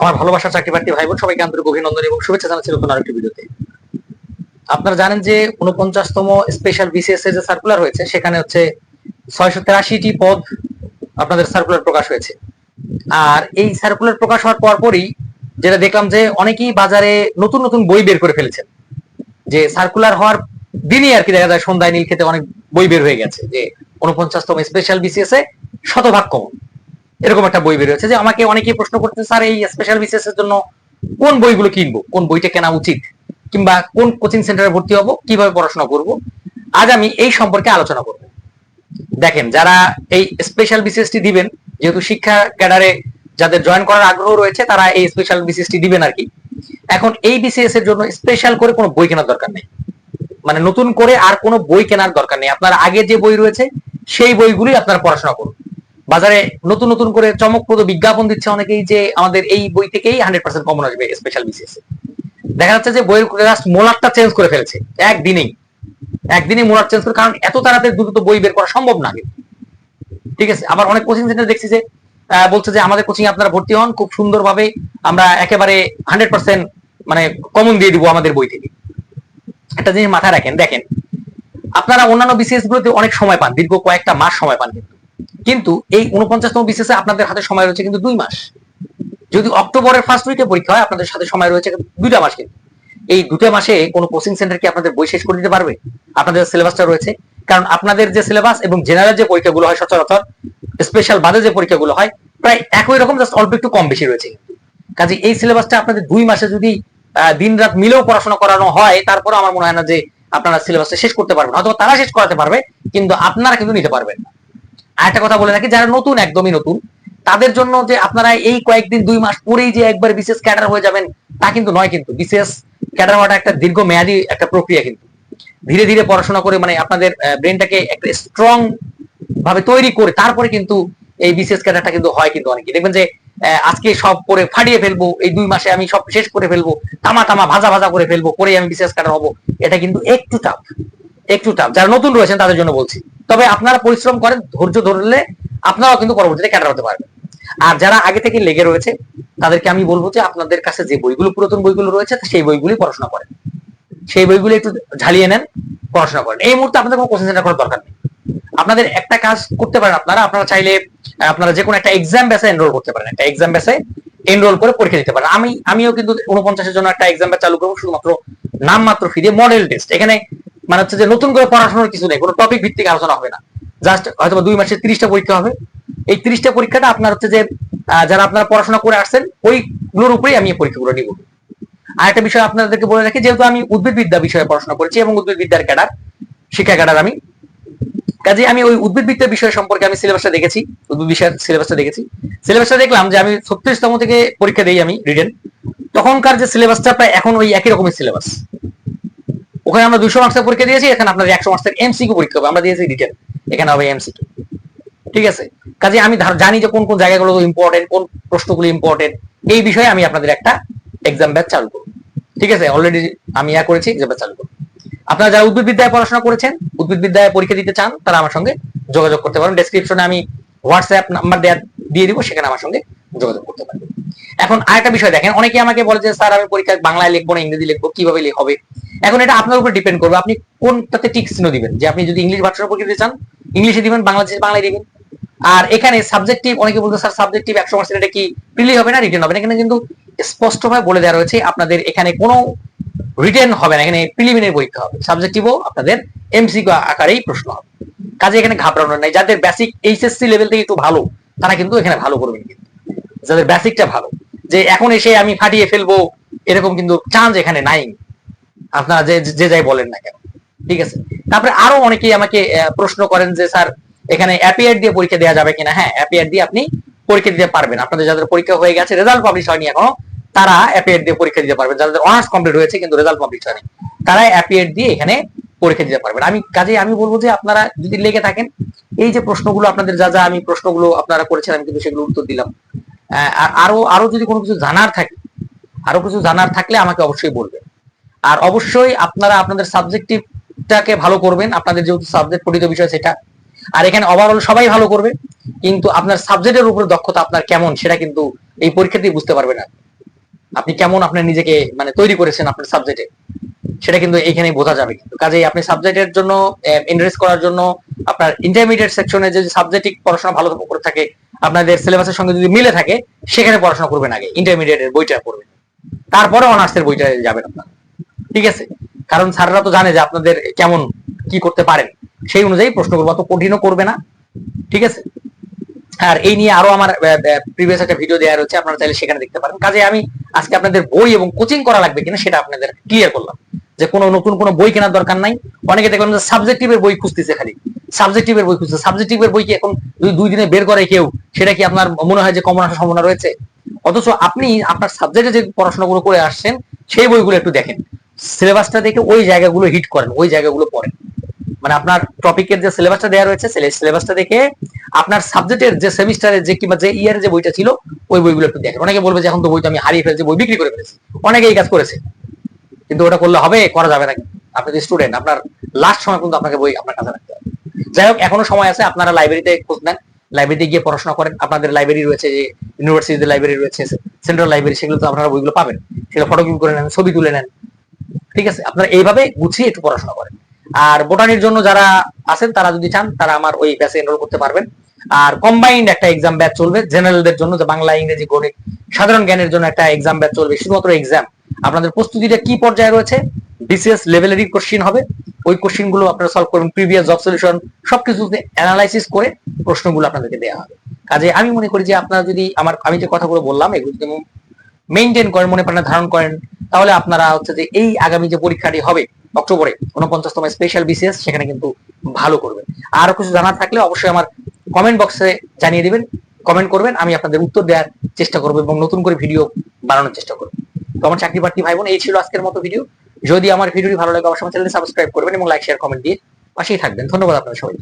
আমার ভালোবাসা চাকরি প্রার্থী ভাই বোন সবাইকে আন্তরিক অভিনন্দন এবং শুভেচ্ছা জানাচ্ছি নতুন আরেকটি ভিডিওতে। আপনারা জানেন যে উনপঞ্চাশতম স্পেশাল বিসিএস এর যে সার্কুলার হয়েছে, সেখানে হচ্ছে ছয়শো তেরাশিটি পদ আপনাদের সার্কুলার প্রকাশ হয়েছে। আর এই সার্কুলার প্রকাশ হওয়ার পরপরই যেটা দেখলাম যে অনেকেই বাজারে নতুন নতুন বই বের করে ফেলেছেন। যে সার্কুলার হওয়ার দিনই আর কি দেখা যায় সন্ধ্যায় নীল খেতে অনেক বই বের হয়ে গেছে, যে উনপঞ্চাশতম স্পেশাল বিসিএস এ শতভাগ কমন। এরকম একটা বই বের হয়েছে যে আমাকে অনেকেই প্রশ্ন করতে স্যার, এই স্পেশাল বিসিএস এর জন্য কোন বইগুলো কিনবো? কোন বইটা কেনা উচিত? কিংবা কোন কোচিং সেন্টারে ভর্তি হব? কীভাবে পড়াশোনা করব? আজ আমি এই সম্পর্কে আলোচনা করব। দেখেন, যারা এই স্পেশাল বিসিএসটি দিবেন, যেহেতু শিক্ষা ক্যাডারে যাদের জয়েন করার আগ্রহ রয়েছে, তারা এই স্পেশাল বিসিএসটি দিবেন আর কি। এখন এই বিসিএস এর জন্য স্পেশাল করে কোনো বই কেনার দরকার নেই। মানে নতুন করে আর কোনো বই কেনার দরকার নেই। আপনার আগে যে বই রয়েছে, সেই বইগুলি আপনার পড়াশোনা করুন। বাজারে নতুন নতুন করে চমকপ্রদ বিজ্ঞাপন দিচ্ছে অনেকেই যে আমাদের এই বই থেকেই হান্ড্রেড পার্সেন্ট কমন আসবে স্পেশাল বিসিএস দেখা যাচ্ছে যে বইয়ের জাস্ট মোলারটা চেঞ্জ করে ফেলেছে, একদিনেই। একদিনই মোলার চেঞ্জ করে, কারণ এত তাড়াতাড়ি দ্রুত বই বের করা সম্ভব না ঠিক আছে? আবার অনেক কোচিং সেন্টার দেখছি যে বলছে যে আমাদের কোচিং আপনারা ভর্তি হন, খুব সুন্দরভাবে আমরা একেবারে হান্ড্রেড পার্সেন্ট মানে কমন দিয়ে দিব আমাদের বই থেকে। একটা জিনিস মাথায় রাখেন, দেখেন, আপনারা অন্যান্য বিসিএস গুলোতে অনেক সময় পান, দীর্ঘ কয়েকটা মাস সময় পান কিন্তু। কিন্তু এই উনপঞ্চাশতম বিসিএস আপনাদের হাতে সময় রয়েছে কিন্তু দুই মাস। যদি অক্টোবরের ফার্স্ট উইকে পরীক্ষা হয়, আপনাদের সাথে সময় রয়েছে দুইটা মাস কিন্তু। এই দুটো মাসে কোনো কোচিং সেন্টার কি আপনাদের বই শেষ করে দিতে পারবে? আপনাদের সিলেবাসটা রয়েছে। কারণ আপনাদের যে সিলেবাস এবং জেনারেল যে পরীক্ষাগুলো হয়, সচরাচর স্পেশাল বাদে যে পরীক্ষাগুলো হয়, প্রায় একই রকম জাস্ট অল্প একটু কম বেশি রয়েছে। কাজে এই সিলেবাসটা আপনাদের দুই মাসে যদি দিন রাত মিলেও পড়াশোনা করানো হয় তারপরে আমার মনে হয় না যে আপনারা সিলেবাসটা শেষ করতে পারবেন। অথবা তারা শেষ করাতে পারবে, কিন্তু আপনারা কিন্তু নিতে পারবেন না। একটা কথা বলে রাখি, যারা নতুন, একদমই নতুন, তাদের জন্য যে আপনারা এই কয়েকদিন, দুই মাস পরেই যে একবার বিশেষ ক্যাডার হয়ে যাবেন, তা কিন্তু নয় কিন্তু, বিশেষ ক্যাডার হওয়াটা একটা দীর্ঘ মেয়াদী একটা প্রক্রিয়া কিন্তু। ধীরে ধীরে পড়াশোনা করে মানে আপনাদের ব্রেনটাকে একটা স্ট্রং ভাবে তৈরি করে তারপরে কিন্তু এই বিশেষ ক্যাডারটা কিন্তু হয় কিন্তু অনেকে দেখবেন যে আজকে সব করে ফাটিয়ে ফেলব, এই দুই মাসে আমি সব শেষ করে ফেলব, তামা তামা ভাজা ভাজা করে ফেলব করে আমি বিশেষ ক্যাডার হব, এটা কিন্তু একটু টাফ একটু টাফ যারা নতুন রয়েছেন তাদের জন্য বলছি। তবে আপনারা পরিশ্রম করেন, ধৈর্য ধরলে আপনারাও কিন্তু পরবর্তীতে ক্যাডার হতে পারবেন। আর যারা আগে থেকে লেগে রয়েছে, তাদেরকে আমি বলব যে আপনাদের কাছে যে বইগুলো, পুরাতন বইগুলো রয়েছে, সেই বইগুলি পড়াশোনা করেন। সেই বইগুলো একটু ঝালিয়ে নেন, পড়াশোনা করেন। এই মুহূর্তে আপনাদের কোনো কোচিং সেন্টার করার দরকার নেই। আপনাদের একটা কাজ করতে পারেন আপনারা আপনারা চাইলে, আপনারা যে কোনো একটা এক্সাম বেসে এনরোল করতে পারেন। একটা এক্সাম বেসে এনরোল করে পরীক্ষা দিতে পারেন। আমি, আমিও কিন্তু উনপঞ্চাশের জন্য একটা এক্সাম চালু করব, শুধুমাত্র নামমাত্র ফি দিয়ে মডেল টেস্ট এখানে মানে হচ্ছে যে নতুন করে পড়াশোনার কিছু নেই, কোনো টপিক ভিত্তিক আলোচনা হবে না। জাস্ট হয়তো দুই মাসে তিরিশটা পরীক্ষা হবে। এই তিরিশটা পরীক্ষাটা আপনার হচ্ছে যে যারা আপনারা পড়াশোনা করে আসছেন, ওইগুলোর উপরেই আমি পরীক্ষাগুলো নিব। আর একটা বিষয় আপনাদেরকে বলে রাখি, যেহেতু আমি উদ্ভিদবিদ্যা বিষয়ে পড়াশোনা করেছি এবং উদ্ভিদবিদ্যার ক্যাডার, শিক্ষা ক্যাডার আমি কাজে আমি ওই উদ্ভিদবিদ্যা বিষয় সম্পর্কে আমি সিলেবাসটা দেখেছি, উদ্ভিদ বিষয়ের সিলেবাসটা দেখেছি। সিলেবাসটা দেখলাম যে আমি ছত্রিশতম থেকে পরীক্ষা দিই আমি রিটেন তখনকার যে সিলেবাসটা প্রায় এখন ওই একই রকমের সিলেবাস ওখানে আমরা দুশো মার্কসের পরীক্ষা দিয়েছি, এখানে আপনার একশো মার্কসের এমসিকিউ পরীক্ষা হবে। আমরা দিয়েছি রিটেন এখানে হবে এমসিকিউ ঠিক আছে? কাজে আমি জানি যে কোন কোন জায়গাগুলো ইম্পর্টেন্ট কোন প্রশ্নগুলো ইম্পর্টেন্ট এই বিষয়ে আমি আপনাদের একটা এক্সাম ব্যাচ চালু করব। ঠিক আছে? অলরেডি আমি ইয়া করেছি এক্সাম ব্যাচ চালু করব। আপনারা যারা উদ্ভিদ বিদ্যায় পড়াশোনা করেছেন, উদ্ভিদ বিদ্যায় পরীক্ষা দিতে চান, তারা আমার সঙ্গে যোগাযোগ করতে পারেন। ডেসক্রিপশনে আমি হোয়াটসঅ্যাপ নাম্বার দেওয়া দিয়ে দিব, সেখানে আমার সঙ্গে যোগাযোগ করতে পারবেন এখন আরেকটা বিষয় দেখেন, অনেকে আমাকে বলে যে, স্যার, আমি পরীক্ষায় বাংলায় লিখব না, ইংরেজি লিখব, কীভাবে হবে? এখন এটা আপনার উপর ডিপেন্ড করবে, আপনি কোনটাতে টিক চিহ্ন দিবেন? যে আপনি যদি ইংলিশ ভাষার পরীক্ষা দিতে চান ইংলিশে দিবেন বাংলাদেশে বাংলায় দিবেন। আর এখানে সাবজেক্টিভ অনেকে বলতে, স্যার সাবজেক্টিভ একশো মার্কসের এটা কি প্রিলি হবে না রিটেন হবে না? এখানে কিন্তু স্পষ্টভাবে বলে দেওয়া রয়েছে, আপনাদের এখানে কোনো রিটেন হবে না, এখানে প্রিলিমিনারি পরীক্ষা হবে। সাবজেক্টিভও আপনাদের এমসিকিউ আকারেই প্রশ্ন হবে। কাজে এখানে ঘাবড়ানোর নাই, যাদের বেসিক এইচএসসি লেভেল থেকে একটু ভালো, তারা কিন্তু এখানে ভালো করবেন কিন্তু। যাদের বেসিকটা ভালো, যে এখন এসে আমি ফাটিয়ে ফেলব, এরকম কিন্তু চান্স এখানে নাই। আপনারা যে যে যাই বলেন না কেন, ঠিক আছে? তারপরে আরও অনেকেই আমাকে প্রশ্ন করেন যে, স্যার, এখানে অ্যাপিয়ার দিয়ে পরীক্ষা দেওয়া যাবে কিনা? হ্যাঁ অ্যাপিয়ার দিয়ে আপনি পরীক্ষা দিতে পারবেন। আপনাদের যাদের পরীক্ষা হয়ে গেছে রেজাল্ট পাবলিশ হয়নি এখনও, তারা অ্যাপিয়ার দিয়ে পরীক্ষা দিতে পারবেন। যাদের অনার্স কমপ্লিট হয়েছে, কিন্তু রেজাল্ট পাবলিশ হয়নি, তারা অ্যাপিয়ার দিয়ে এখানে পরীক্ষা দিতে পারবেন। আমি কাজে আমি বলব যে, আপনারা যদি লেগে থাকেন, এই যে প্রশ্নগুলো, আপনাদের যা যা আমি প্রশ্নগুলো আপনারা করেছেন, আমি কিন্তু সেগুলো উত্তর দিলাম। আর আরও আরও যদি কোনো কিছু জানার থাকে, আরও কিছু জানার থাকলে আমাকে অবশ্যই বলবেন। আর অবশ্যই আপনারা আপনাদের সাবজেক্টিভটাকে ভালো করবেন, আপনাদের যেহেতু সাবজেক্ট পঠিত বিষয় সেটা। আর এখানে ওভারঅল সবাই ভালো করবে, কিন্তু আপনার সাবজেক্টের উপরে দক্ষতা আপনার কেমন সেটা কিন্তু এই পরীক্ষাতেই বুঝতে পারবেন না আপনি কেমন আপনার নিজেকে মানে তৈরি করেছেন আপনার সাবজেক্টে, সেটা কিন্তু এইখানেই বোঝা যাবে। কিন্তু কাজেই আপনি সাবজেক্টের জন্য ইন্টারেস্ট করার জন্য আপনার ইন্টারমিডিয়েট সেকশনে যে সাবজেক্টিক পড়াশোনা ভালো করে থাকে আপনাদের সিলেবাসের সঙ্গে যদি মিলে থাকে, সেখানে পড়াশোনা করবেন আগে ইন্টারমিডিয়েটের বইটা পড়বেন। তারপরে অনার্সের বইটা যাবেন আপনার। ঠিক আছে? কারণ স্যাররা তো জানে যে আপনাদের কেমন কি করতে পারেন। সেই অনুযায়ী প্রশ্ন করব, অত কঠিনও করবে না। ঠিক আছে? আর এই নিয়ে আরও আমার প্রিভিয়াস একটা ভিডিও দেওয়া রয়েছে, আপনারা চাইলে সেখানে দেখতে পারেন। কাজে আমি আজকে আপনাদের বই এবং কোচিং করা লাগবে কিনা, সেটা আপনাদের ক্লিয়ার করলাম। যে কোনো নতুন কোনো বই কেনার দরকার নাই। অনেকে দেখবেন যে সাবজেক্টিভের বই খুঁজতেছে খালি। সাবজেক্টিভের বই খুঁজছে। সাবজেক্টিভের বই কি এখন দুই দিনে বের করে কেউ? সেটা কি আপনার মনে হয় যে কমন আসার সম্ভাবনা রয়েছে? অথচ আপনি আপনার সাবজেক্টে যে পড়াশোনাগুলো করে আসছেন, সেই বইগুলো একটু দেখেন। সিলেবাসটা দেখে ওই জায়গাগুলো হিট করেন, ওই জায়গাগুলো পড়েন। মানে আপনার টপিকের যে সিলেবাসটা দেওয়া রয়েছে সিলেবাসটা দেখে আপনার সাবজেক্টের যে সেমিস্টারের যে কিংবা যে ইয়ারের যে বইটা ছিল, ওই বইগুলো একটু দেখেন। অনেকে বলবে যে এখন তো বইটা আমি হারিয়ে ফেলেছি, বই বিক্রি করে ফেলেছি। অনেকে এই কাজ করেছে। কিন্তু ওটা করলে হবে, করা যাবে না আপনি যে স্টুডেন্ট আপনার লাস্ট সময় কিন্তু আপনাকে বই আপনার কাছে রাখতে হবে। যাই হোক, এখনও সময় আছে, আপনারা লাইব্রেরিতে খোঁজ নেন। লাইব্রেরিতে গিয়ে পড়াশোনা করেন। আপনাদের লাইব্রেরি রয়েছে যে ইউনিভার্সিটিতে লাইব্রেরি রয়েছে সেন্ট্রাল লাইব্রেরি সেগুলো তো আপনারা বইগুলো পাবেন। সেগুলো ফটোকপি করে নেন, ছবি তুলে নেন। ঠিক আছে? আপনারা এইভাবে গুছিয়ে একটু পড়াশোনা করেন। আর বোটানির জন্য যারা আছেন, তারা যদি চান, তারা আমার ওই ব্যাচে এনরোল করতে পারবেন। আর কম্বাইন্ড একটা এক্সাম ব্যাচ চলবে জেনারেলদের জন্য, যে বাংলা, ইংরেজি, গণিত, সাধারণ জ্ঞানের জন্য একটা এক্সাম ব্যাচ চলবে। শুধুমাত্র এক্সাম আপনাদের প্রস্তুতিটা কি পর্যায়ে রয়েছে? বিসিএস লেভেলেরই কোশ্চিন হবে। ওই কোশ্চিনগুলো আপনারা সলভ করবেন প্রিভিয়াস জব সলিউশন সবকিছু অ্যানালাইসিস করে প্রশ্নগুলো আপনাদেরকে দেওয়া হবে। কাজে আমি মনে করি যে আপনারা যদি আমার, আমি যে কথাগুলো বললাম, এগুলো যদি মেনটেন করেন, মনে প্রাণে ধারণ করেন, তাহলে আপনারা হচ্ছে যে এই আগামী যে পরীক্ষাটি হবে অক্টোবরে উনপঞ্চাশতম স্পেশাল বিসিএস সেখানে কিন্তু ভালো করবেন। আরও কিছু জানার থাকলে অবশ্যই আমার কমেন্ট বক্সে জানিয়ে দিবেন কমেন্ট করবেন, আমি আপনাদের উত্তর দেওয়ার চেষ্টা করব এবং নতুন করে ভিডিও বানানোর চেষ্টা করব। তো আমার চাকরি প্রার্থী ভাই বোন এই ছিল আজকের মতো ভিডিও যদি আমার ভিডিওটি ভালো লাগে, অবশ্যই চ্যানেলটি সাবস্ক্রাইব করবেন এবং লাইক শেয়ার কমেন্ট দিয়ে পাশেই থাকবেন। ধন্যবাদ আপনার সবাই